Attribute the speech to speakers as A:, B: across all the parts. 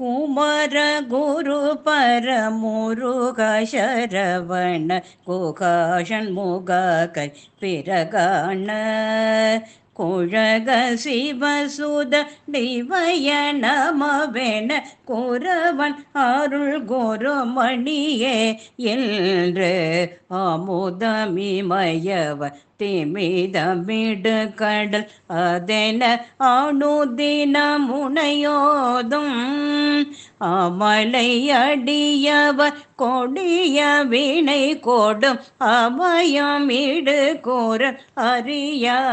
A: குமர குரு பரமுருக சரவண குகாஷன் முகை பிறகான குழக சிவசுத டிவய நமவென குரவன் அருள் குருமணியே. என்று அமுதமிமயவ திமிதமிடு கடல் அதென அணுதின முனையோதும் அமலையடியவர் கொடிய வினை கோடும் அபயமிடு இடு கூற அறியாயோ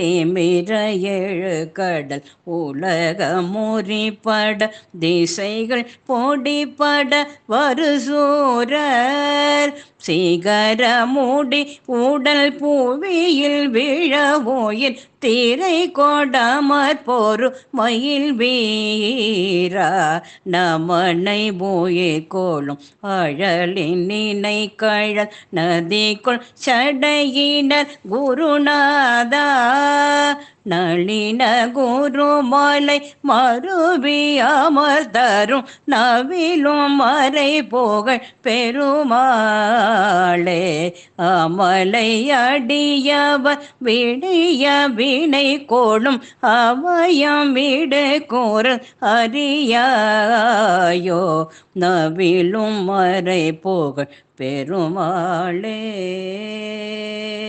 A: திமிர ஏழு கடல் உலக முறிப்பட திசைகள் பொடிப்பட வருசூரர். சிகர மூடி உடல் பூவியில் விழவோயில் திரை கொடாமற் போரு மயில் வீரா. நமனை போயே கோலும் அழலின் நினை கழல் நதிக்குள் சடையினர் குருநாதா. நளின குருமலை மறுவி அமர் தரும் நவிலும் மறை போகழ் பெருமாளே. அமலை அடியவர் விடிய வினை கோடும் அவயம் விடு கூறு அறியாயோ. நவிலும் மறை போகழ் பெருமாளே.